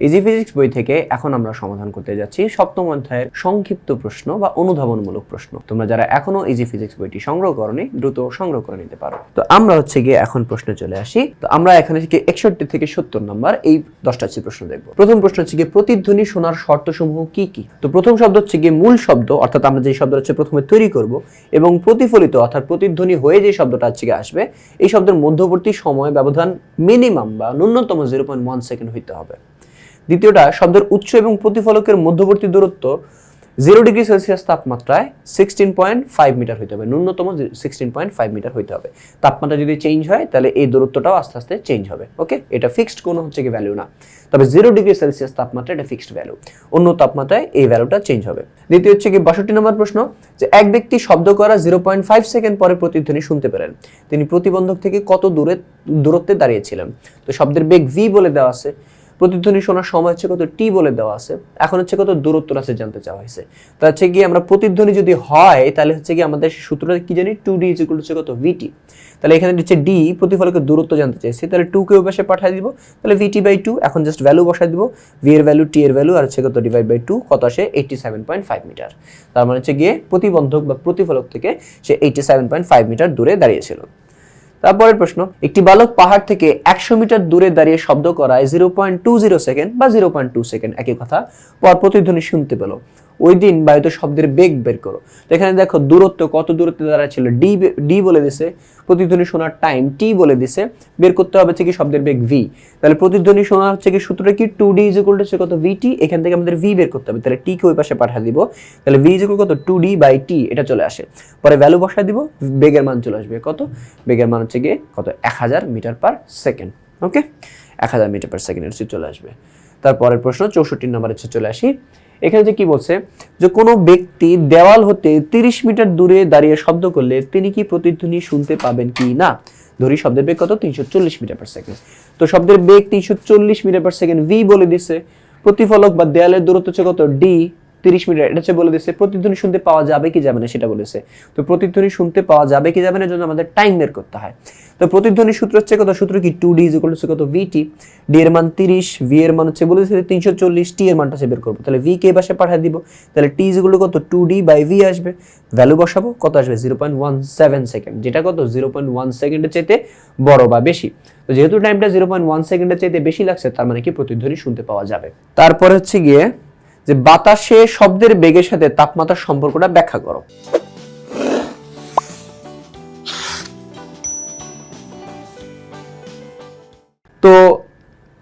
Easy physics বই থেকে এখন আমরা সমাধান করতে যাচ্ছি সপ্তম অধ্যায়ের সংক্ষিপ্ত প্রশ্ন বা অনুধাবনমূলক প্রশ্ন। তোমরা যারা এখনও ইজি ফিজিক্স বইটি সংগ্রহ করনি, দ্রুত সংগ্রহ করে নিতে পারো। তো আমরা হচ্ছে গিয়ে এখন প্রশ্নে চলে আসি। তো আমরা এখানে থেকে একষট্টি থেকে সত্তর নম্বর এই দশটা হচ্ছে প্রশ্ন দেখব। প্রথম প্রশ্ন হচ্ছে গিয়ে প্রতিধ্বনি শোনার শর্তসমূহ কি কি? তো প্রথম শব্দ হচ্ছে গিয়ে মূল শব্দ, অর্থাৎ আমরা যে শব্দ হচ্ছে প্রথমে তৈরি করব এবং প্রতিফলিত, অর্থাৎ প্রতিধ্বনি হয়ে যে শব্দটা হচ্ছে গিয়ে আসবে, এই শব্দের মধ্যবর্তী সময় ব্যবধান মিনিমাম বা ন্যূনতম জিরো পয়েন্ট ওয়ান সেকেন্ড হইতে হবে। দ্বিতীয়টা, শব্দের উৎস এবং প্রতিফলকের মধ্যবর্তী দূরত্ব জিরো ডিগ্রি সেলসিয়াস তাপমাত্রায় সিক্সটিন পয়েন্ট ফাইভ মিটার হইতে হবে। ন্যূনতম সিক্সটিন পয়েন্ট ফাইভ মিটার হইতে হবে। তাপমাত্রা যদি চেঞ্জ হয়, তাহলে এই দূরত্বটাও আস্তে আস্তে চেঞ্জ হবে। ওকে এটা ফিক্সড কোনো হচ্ছে কি ভ্যালু না। তবে জিরো ডিগ্রি সেলসিয়াস তাপমাত্রা এটা ফিক্সড ভ্যালু অন্য তাপমাত্রায় এই ভ্যালুটা চেঞ্জ হবে। দ্বিতীয় হচ্ছে কি বাষট্টি নম্বর প্রশ্ন, যে এক ব্যক্তি শব্দ করা জিরো পয়েন্ট ফাইভ সেকেন্ড পরে প্রতিধ্বনি শুনতে পেলেন। তিনি প্রতিবন্ধক থেকে কত দূরে দূরত্বে দাঁড়িয়েছিলেন? তো শব্দের বেগ ভি বলে দেওয়া আছে। প্রতিধ্বনি শোনার সময় হচ্ছে কত টি বলে দেওয়া আছে। এখন হচ্ছে কত দূরত্ব আছে জানতে চাওয়া হয়েছে। তা হচ্ছে গিয়ে আমরা প্রতিধ্বনি যদি হয়, তাহলে হচ্ছে কি আমাদের সূত্রটা কি জানি? টু ডি ইজ হচ্ছে কত? ভিটি তাহলে এখানে হচ্ছে ডি প্রতিফলকের দূরত্ব জানতে চাইছি। তাহলে টু কে পাশে পাঠিয়ে দিব। তাহলে ভিটি বাই টু এখন জাস্ট ভ্যালু বসাই দিব। ভি এর ভ্যালু টি এর ভ্যালু আর হচ্ছে কত ডিভাইড বাই টু কত আসে? Eighty seven point five metre তার মানে হচ্ছে গিয়ে প্রতিবন্ধক বা প্রতিফলক থেকে সে eighty seven point five metre দূরে দাঁড়িয়েছিল। তারপরের প্রশ্ন, একটি বালক পাহাড় থেকে একশো মিটার দূরে দাঁড়িয়ে শব্দ করায় zero point two zero second বা জিরো পয়েন্ট টু সেকেন্ড একই কথা, পর প্রতিধ্বনি শুনতে পেল। ওই দিন বায়ুতে শব্দের বেগ বের করো। তো এখানে দেখো দূরত্ব কত দূরত্বে দাঁড়ায় ছিল? ডি ডি বলে দিছে, প্রতিধ্বনি শোনার টাইম টি বলে দিছে, বের করতে হবে কি শব্দের বেগ ভি তাহলে প্রতিধ্বনি শোনা হচ্ছে কি সূত্রটা কি? Two D is equal to কত? ভি টি এখান থেকে আমাদের ভি বের করতে হবে। তাহলে টি কে ওই পাশে পাঠিয়ে দিব। তাহলে ভি ইজ ইকুয়াল কত? টু ডি বাই টি এটা চলে আসে। পরে ভ্যালু বসায় দিব, বেগের মান চলে আসবে কত? বেগের মান হচ্ছে গিয়ে কত? এক হাজার মিটার পার সেকেন্ড ওকে এক হাজার মিটার পার সেকেন্ড চলে আসবে। তারপরের প্রশ্ন, চৌষট্টি নম্বর হচ্ছে চলে আসি। এখানে যে কি বলছে? যে কোনো ব্যক্তি দেওয়াল হতে তিরিশ মিটার দূরে দাঁড়িয়ে শব্দ করলে তিনি কি প্রতিধ্বনি শুনতে পাবেন কি না? ধরি শব্দের বেগ কত তিনশো চল্লিশ মিটার পার সেকেন্ড তো শব্দের বেগ তিনশো চল্লিশ মিটার পার সেকেন্ড ভি বলে দিছে। প্রতিফলক বা দেয়ালের দূরত্ব হচ্ছে কত? ডি তিরিশ মিটার। এটা হচ্ছে বলে দিচ্ছে প্রতিধ্বনি শুনতে পাওয়া যাবে কি যাবে না সেটা বলেছে। তো প্রতিধ্বনি শুনতে পাওয়া যাবে কি যাবে না জন্য আমাদের টাইম বের করতে হয়। তো প্রতিধ্বনি সূত্র হচ্ছে কত? সূত্র কি? টু ডি ইজ হচ্ছে কত? ভিটি ডি এর মান তিরিশ ভি এর মান হচ্ছে বলে দিচ্ছে তিনশো চল্লিশ টি এর মানটা হচ্ছে বের করব। তাহলে ভি কে বাসে পাঠিয়ে দিব। তাহলে টি ইজ কত? টু ডি বাই ভি আসবে। ভ্যালু বসাবো, কত আসবে? Zero point one seven second যেটা কত? জিরো পয়েন্ট ওয়ান সেকেন্ডের চাইতে বড় বা বেশি। তো যেহেতু টাইমটা জিরো পয়েন্ট ওয়ান সেকেন্ডের চাইতে বেশি লাগছে, তার মানে কি? প্রতিধ্বনি শুনতে পাওয়া যাবে। তারপরে হচ্ছে গিয়ে যে বাতাসে শব্দের বেগের সাথে তাপমাত্রার সম্পর্কটা ব্যাখ্যা করো।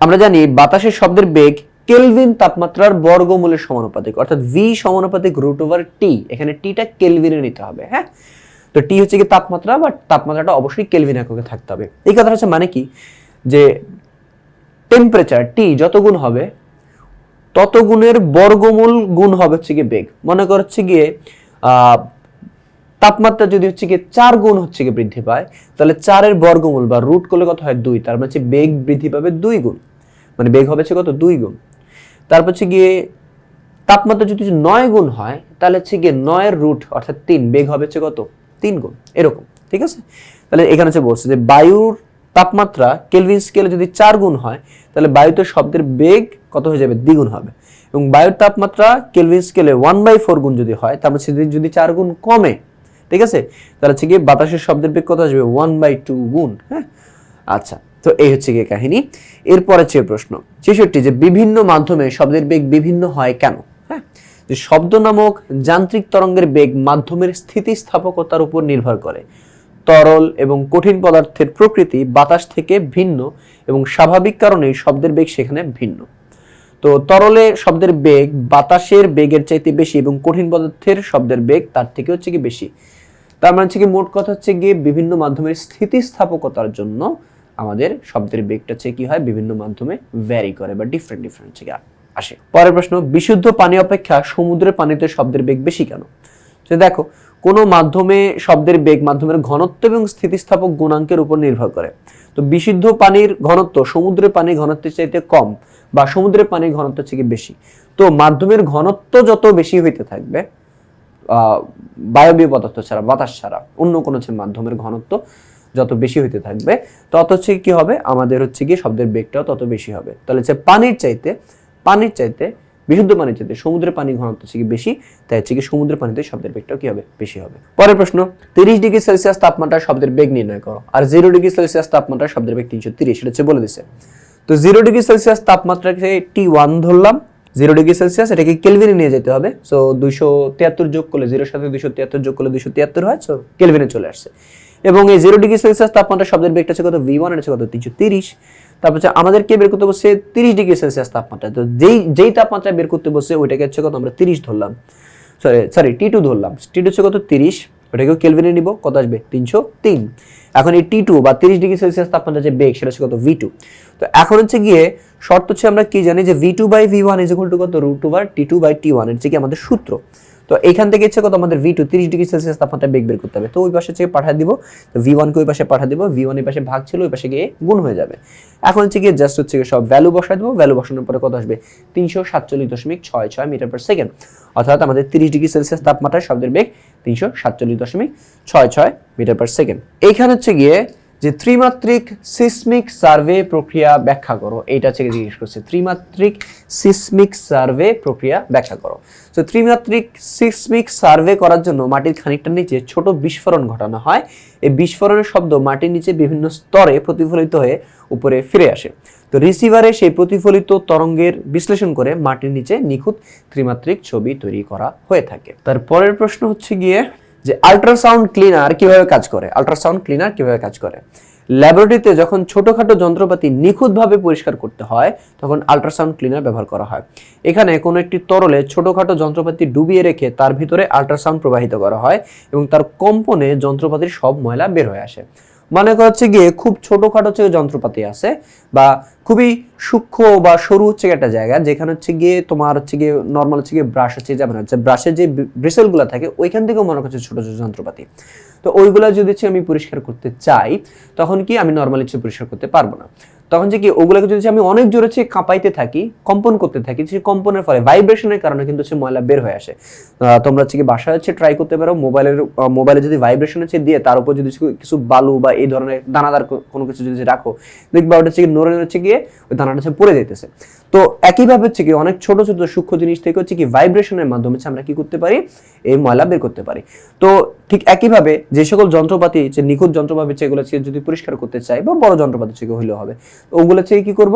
আমরা জানি বাতাসের শব্দের বেগ কেলভিন তাপমাত্রার বর্গমূলের সমানুপাতিক, অর্থাৎ ভি সমানুপাতিক রুট ওভার টি এখানে টিটা কেলভিনে নিতে হবে হ্যাঁ? তো টি হচ্ছে কি তাপমাত্রা, বা তাপমাত্রাটা অবশ্যই কেলভিন এককে থাকতে হবে। এই কথাটা হচ্ছে মানে কি? যে টেম্পারেচার টি যত গুণ হবে, তত গুণের বর্গমূল গুণ হবে হচ্ছে গিয়ে বেগ। মনে কর হচ্ছে গিয়ে তাপমাত্রা যদি হচ্ছে গিয়ে চার গুণ হচ্ছে গিয়ে বৃদ্ধি পায়, তাহলে চারের বর্গমূল বা রুট করলে কত হয়? দুই। তার মানে বেগ বৃদ্ধি পাবে দুই গুণ। মানে বেগ হবে হচ্ছে কত? দুই গুণ। তারপর হচ্ছে গিয়ে তাপমাত্রা যদি নয় গুণ হয়, তাহলে হচ্ছে গিয়ে নয়ের রুট অর্থাৎ তিন বেগ হবে হচ্ছে কত? তিন গুণ। এরকম, ঠিক আছে? তাহলে এখানে হচ্ছে বলছে যে বায়ুর তাপমাত্রা কেলভিন স্কেলে যদি চার গুণ হয়, তাহলে বায়ুতে শব্দের বেগ কত হয়ে যাবে? দ্বিগুণ হবে। এবং বায়ুর তাপমাত্রা কেলভিন স্কেলে ওয়ান বাই ফোর গুণ যদি হয়, তার মানে যদি চার গুণ কমে, ঠিক আছে? তাহলে হচ্ছে গিয়ে বাতাসের শব্দের বেগ কত আসবে? ওয়ান বাই টু গুণ হ্যাঁ? আচ্ছা। তো এই হচ্ছে গিয়ে কাহিনী। এরপরে হচ্ছে প্রশ্ন, ছেষট্টি, যে বিভিন্ন মাধ্যমে শব্দের বেগ বিভিন্ন হয় কেন? হ্যাঁ যে শব্দ নামক যান্ত্রিক তরঙ্গের বেগ মাধ্যমের স্থিতিস্থাপকতার উপর নির্ভর করে। তরল এবং কঠিন পদার্থের প্রকৃতি বাতাস থেকে ভিন্ন এবং স্বাভাবিক কারণেই শব্দের বেগ সেখানে ভিন্ন। তো তরলে শব্দের বেগ বাতাসের বেগের চাইতে বেশি এবং কঠিন পদার্থের শব্দের বেগ তার থেকে হচ্ছে কি বেশি। তার মানে হচ্ছে কি মোট কথা হচ্ছে গিয়ে বিভিন্ন মাধ্যমের স্থিতিস্থাপকতার জন্য আমাদের শব্দের বেগটা হচ্ছে কি হয়? বিভিন্ন মাধ্যমে ভ্যারি করে বা ডিফারেন্ট ডিফারেন্ট হচ্ছে আসে। পরের প্রশ্ন, বিশুদ্ধ পানি অপেক্ষা সমুদ্রের পানিতে শব্দের বেগ বেশি কেন? দেখো, কোনো মাধ্যমে শব্দের বেগ মাধ্যমের ঘনত্ব এবং স্থিতিস্থাপক গুণাঙ্কের উপর নির্ভর করে। তো বিশুদ্ধ পানির ঘনত্ব সমুদ্রের পানির ঘনত্বের চাইতে কম বা সমুদ্রের পানির ঘনত্ব থেকে বেশি। তো মাধ্যমের ঘনত্ব যত বেশি হইতে থাকবে বায়বীয় পদার্থ ছাড়া, বাতাস ছাড়া, অন্য কোনো মাধ্যমের ঘনত্ব যত বেশি হইতে থাকবে, তত হচ্ছে কি হবে? আমাদের হচ্ছে কি শব্দের বেগটাও তত বেশি হবে। তাহলে হচ্ছে পানির চাইতে পানির চাইতে, বিশুদ্ধ পানির চাইতে সমুদ্রের পানি ঘনত্ব হচ্ছে কি বেশি, তাই হচ্ছে কি সমুদ্রের পানিতে শব্দের বেগটাও কি হবে? বেশি হবে। পরের প্রশ্ন, তিরিশ ডিগ্রি সেলসিয়াস তাপমাত্রায় শব্দের বেগ নির্ণয় করো। আর জিরো ডিগ্রি সেলসিয়াস তাপমাত্রা শব্দের বেগ তিনশো তিরিশ, এটা হচ্ছে বলে দিছে। তো জিরো ডিগ্রি সেলসিয়াস তাপমাত্রাকে টি ওয়ান ধরলাম, জিরো ডিগ্রি সেলসিয়াস, এটাকে কেলভিনে নিয়ে যেতে হবে। সো দুইশো তিয়াত্তর যোগ করলে, জিরোর সাথে দুইশো তিয়াত্তর যোগ করলে দুইশো তিয়াত্তর হয়, সো কেলভিনে চলে আসছে। এবং এই জিরো ডিগ্রি সেলসিয়াস তাপমাত্রা শব্দের বেগটা হচ্ছে কত? ভি ওয়ান হচ্ছে কত? তিনশো তিরিশ। তারপর হচ্ছে আমাদেরকে বের করতে বসে তিরিশ ডিগ্রি সেলসিয়াস তাপমাত্রা। তো যেই যেই তাপমাত্রা বের করতে বসে ওইটাকে হচ্ছে কত? আমরা তিরিশ ধরলাম। সরি সরি টি টু ধরলাম। টি টু হচ্ছে কত? তিরিশ। ওটাকেও কেলভিনে নিব। কত আসবে? তিনশো তিন। এখন এই টি টু বা তিরিশ ডিগ্রি সেলসিয়াস তাপমাত্রা যে বেগ, সেটা হচ্ছে কত? ভি টু তো এখন হচ্ছে গিয়ে শর্ত হচ্ছে আমরা কি জানি যে V two by V one is equal to কত? Root over T two by T one হচ্ছে কি আমাদের সূত্র। তো এখান থেকে ইচ্ছে কত আমাদের ভি টু তিরিশ ডিগ্রি সেলসিয়াস তাপমাত্রা বেগ বের করতে হবে। তো ওই পাশে থেকে পাঠিয়ে দিব, তো ভি ওয়ানকে ওই পাশে পাঠিয়ে দিব ভি ওয়ান এই পাশে ভাগ ছিল, ওই পাশে গিয়ে গুণ হয়ে যাবে। এখন হচ্ছে গিয়ে জাস্ট হচ্ছে গিয়ে সব ভ্যালু বসাই দেবো ভ্যালু বসানোর পরে কত আসবে? তিনশো সাতচল্লিশ দশমিক ছয় ছয় মিটার পার সেকেন্ড অর্থাৎ আমাদের তিরিশ ডিগ্রি সেলসিয়াস তাপমাত্রায় শব্দের বেগ তিনশো সাতচল্লিশ দশমিক ছয় ছয় মিটার পার সেকেন্ড এইখানে হচ্ছে গিয়ে যে ত্রিমাত্রিক সিসমিক সার্ভে প্রক্রিয়া ব্যাখ্যা করো। এইটা থেকে জিজ্ঞেস করছে, ত্রিমাত্রিক সিসমিক সার্ভে প্রক্রিয়া ব্যাখ্যা করো। তো ত্রিমাত্রিক সিসমিক সার্ভে করার জন্য মাটির খানিকটা নিচে ছোট বিস্ফোরণ ঘটানো হয়। এই বিস্ফোরণের শব্দ মাটির নিচে বিভিন্ন স্তরে প্রতিফলিত হয়ে উপরে ফিরে আসে। তো রিসিভারে সেই প্রতিফলিত তরঙ্গের বিশ্লেষণ করে মাটির নিচে নিখুঁত ত্রিমাত্রিক ছবি তৈরি করা হয়ে থাকে। তার পরের প্রশ্ন হচ্ছে গিয়ে যে আল্ট্রাসাউন্ড ক্লিনার কীভাবে কাজ করে? আল্ট্রাসাউন্ড ক্লিনার কীভাবে কাজ করে? ল্যাবরেটরিতে যখন ছোটোখাটো যন্ত্রপাতি নিখুঁতভাবে পরিষ্কার করতে হয়, তখন আল্ট্রাসাউন্ড ক্লিনার ব্যবহার করা হয়। এখানে কোনো একটি তরলে ছোটোখাটো যন্ত্রপাতি ডুবিয়ে রেখে তার ভিতরে আল্ট্রাসাউন্ড প্রবাহিত করা হয় এবং তার কম্পনে যন্ত্রপাতির সব ময়লা বের হয়ে আসে। মনে হচ্ছে গিয়ে খুব ছোটখাটো হচ্ছে যন্ত্রপাতি আছে বা খুবই সূক্ষ্ম বা সরু হচ্ছে একটা জায়গা যেখানে হচ্ছে গিয়ে তোমার হচ্ছে গিয়ে নর্মাল হচ্ছে গিয়ে ব্রাশ হচ্ছে যেমন হচ্ছে ব্রাশের যে ব্রিসেলগুলো থাকে, ওইখান থেকেও মনে করছে ছোটো ছোটো যন্ত্রপাতি। তো ওইগুলো যদি হচ্ছে আমি পরিষ্কার করতে চাই, তখন কি আমি নর্মালি হচ্ছে পরিষ্কার করতে পারব না। তখন যে কি ওগুলোকে যদি আমি অনেক জোরে হচ্ছে কাঁপাইতে থাকি, কম্পন করতে থাকি, সে কম্পনের ফলে ভাইব্রেশনের কারণে কিন্তু সে ময়লা বের হয়ে আসে। তোমরা হচ্ছে কি বাসায় হচ্ছে ট্রাই করতে পারো, মোবাইলের মোবাইলে যদি ভাইব্রেশন হচ্ছে দিয়ে তার উপর যদি কিছু- বালু বা এই ধরনের দানাদার কোনো কিছু যদি রাখো, দেখবা ওটা হচ্ছে কি নড়ে হচ্ছে গিয়ে ওই দানাটা হচ্ছে পড়ে যেতেছে তো একইভাবে হচ্ছে কি, অনেক ছোট ছোট, সূক্ষ্ম জিনিস থেকে হচ্ছে কি, ভাইব্রেশনের মাধ্যমে আমরা কি করতে পারি? এই ময়লা বের করতে পারি। তো ঠিক একইভাবে যে সকল যন্ত্রপাতি, যে নিখুঁত যন্ত্রপাতি হচ্ছে যদি পরিষ্কার করতে চাই বা বড় যন্ত্রপাতি থেকে হইলেও হবে। ওগুলো থেকে কি করব?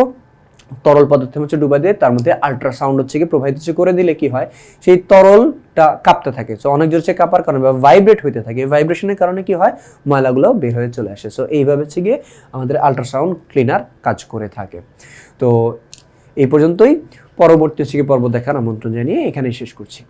তরল পদার্থের হচ্ছে ডুবাই দিয়ে তার মধ্যে আল্ট্রাসাউন্ড হচ্ছে কি প্রবাহিত করে দিলে কি হয়? সেই তরলটা কাঁপতে থাকে। সো অনেক জোর হচ্ছে কাঁপার কারণে বা ভাইব্রেট হইতে থাকে। ভাইব্রেশনের কারণে কি হয়? ময়লাগুলো বের হয়ে চলে আসে। সো এইভাবে হচ্ছে গিয়ে আমাদের আল্ট্রাসাউন্ড ক্লিনার কাজ করে থাকে। তো এই পর্যন্তই। পরবর্তী সিকে পর্ব দেখার আমন্ত্রণ জানিয়ে এখানেই শেষ করছি।